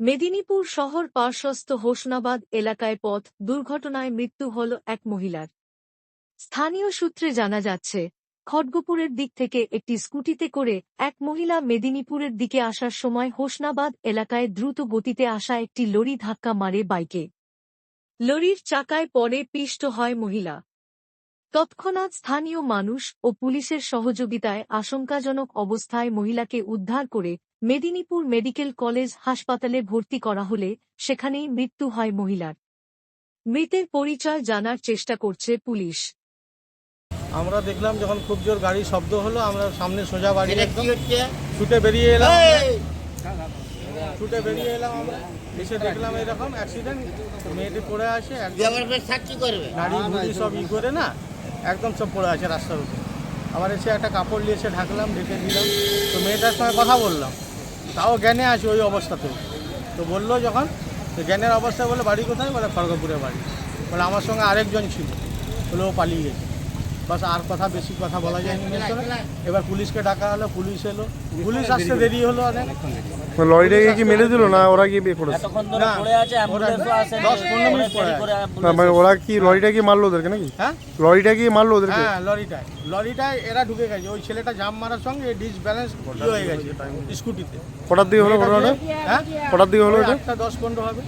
মেদিনীপুর শহর পার্শ্বস্থ হোসনাবাদ এলাকায় পথ দুর্ঘটনায় মৃত্যু হল এক মহিলার। স্থানীয় সূত্রে জানা যাচ্ছে, খড়গপুরের দিক থেকে একটি স্কুটিতে করে এক মহিলা মেদিনীপুরের দিকে আসার সময় হোসনাবাদ এলাকায় দ্রুত গতিতে আসা একটি লরি ধাক্কা মারে বাইকে। লরির চাকায় পরে পিষ্ট হয় মহিলা। তৎক্ষণাৎ স্থানীয় মানুষ ও পুলিশের সহযোগিতায় আশঙ্কাজনক অবস্থায় মহিলাকে উদ্ধার করে মেদিনীপুর মেডিকেল কলেজ হাসপাতালে ভর্তি করা হলে সেখানেই মৃত্যু হয় মহিলার। মৃতের পরিচয় জানার চেষ্টা করছে পুলিশ। আমরা দেখলাম যখন খুব জোর গাড়ির শব্দ হলো আমরা সামনে সোজা বাড়ি ছুটে বেরিয়ে এলাম ছুটে বেরিয়ে এলাম আমরা। এসে দেখলাম এরকম অ্যাক্সিডেন্ট মেয়েটি পড়ে ভুড়ি সব ই করে না। একদম সব পড়ে আছে রাস্তার উপরে। আবার এসে একটা কাপড় নিয়ে এসে ঢাকলাম, ঢেকে দিলাম। তো মেয়েটার সঙ্গে কথা বললাম। তাও জ্ঞানে আছে ওই অবস্থাতে। তো বলল যখন, তো জ্ঞানের অবস্থায় বলে বাড়ি কোথায়? বলে খড়গপুরে বাড়ি। বলে, আমার সঙ্গে আরেকজন ছিল। বলে, ও পালিয়ে গেছে। বাস, আর কথা বেশি কথা বলা যায়নি এবার পুলিশকে ডাকা হলো, পুলিশ এলো। পুলিশ আসতে দেরি হলো অনেক। লরিটাকে কি মেরে দিল না ওরা কি বিয়ে করেছে? না, অ্যাম্বুলেন্স মানে ওরা কি লরিটা কি মারলো ওদেরকে নাকি? হ্যাঁ? লরিটা কি মারলো ওদেরকে? হ্যাঁ লরিটায়। লরিটায় এরা ঢুকে গেছে। ওই ছেলেটা জাম মারার সঙ্গে ডিস ব্যালেন্স হয়ে গেছে স্কুটিতে কটার দিকে হলো ঘটনাটা? হ্যাঁ? কটার দিকে হলো এটা? দশ পনেরো হবে।